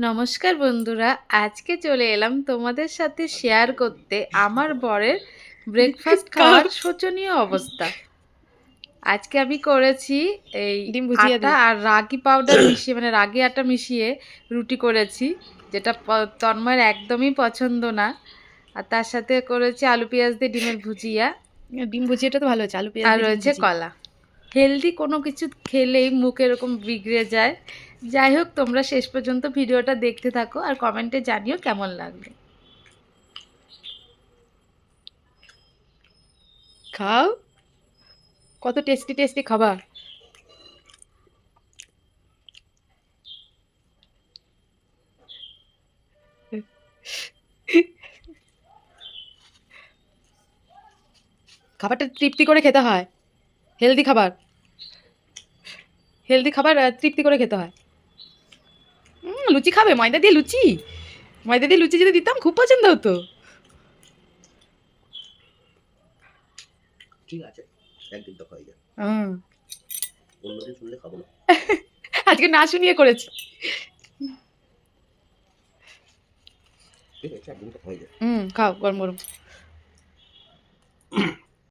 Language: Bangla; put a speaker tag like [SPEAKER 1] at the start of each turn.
[SPEAKER 1] নমস্কার বন্ধুরা আজকে চলে এলাম তোমাদের সাথে শেয়ার করতে আমার বরের ব্রেকফাস্ট খাওয়ার শোচনীয় অবস্থা। আজকে আমি করেছি এই আটা আর রাগি পাউডার মিশিয়ে মানে রাগি আটা মিশিয়ে রুটি করেছি যেটা তন্ময়ের একদমই পছন্দ না। আর তার সাথে করেছি আলু পেঁয়াজ দিয়ে ডিমের ভুজিয়া।
[SPEAKER 2] ডিম ভুজিয়াটা তো ভালো হচ্ছে আলু পেঁয়াজ
[SPEAKER 1] আর রয়েছে কলা। হেলদি কোনো কিছু খেলেই মুখ এরকম বিগড়ে যায়। যাই হোক, তোমরা শেষ পর্যন্ত ভিডিওটা দেখতে থাকো আর কমেন্টে জানিও কেমন লাগল।
[SPEAKER 2] খাও। কত টেস্টি টেস্টি খাবার। খাবারটা তৃপ্তি করে খেতে হয়। হেলদি খাবার। হেলদি খাবার তৃপ্তি করে খেতে হয়। লুচি খাবে? ময়দা দিয়ে লুচি? ময়দা দিয়ে লুচি যদি দিতাম খুব পছন্দ হতো।
[SPEAKER 3] ঠিক আছে একদিন তো হয়ে যায় অন্যদিন শুনলে খাব না।
[SPEAKER 2] আজকে না শুনিয়ে করেছি।
[SPEAKER 3] ঠিক আছে একদিন তো হয়ে যায়
[SPEAKER 2] হুম খাও গরম গরম।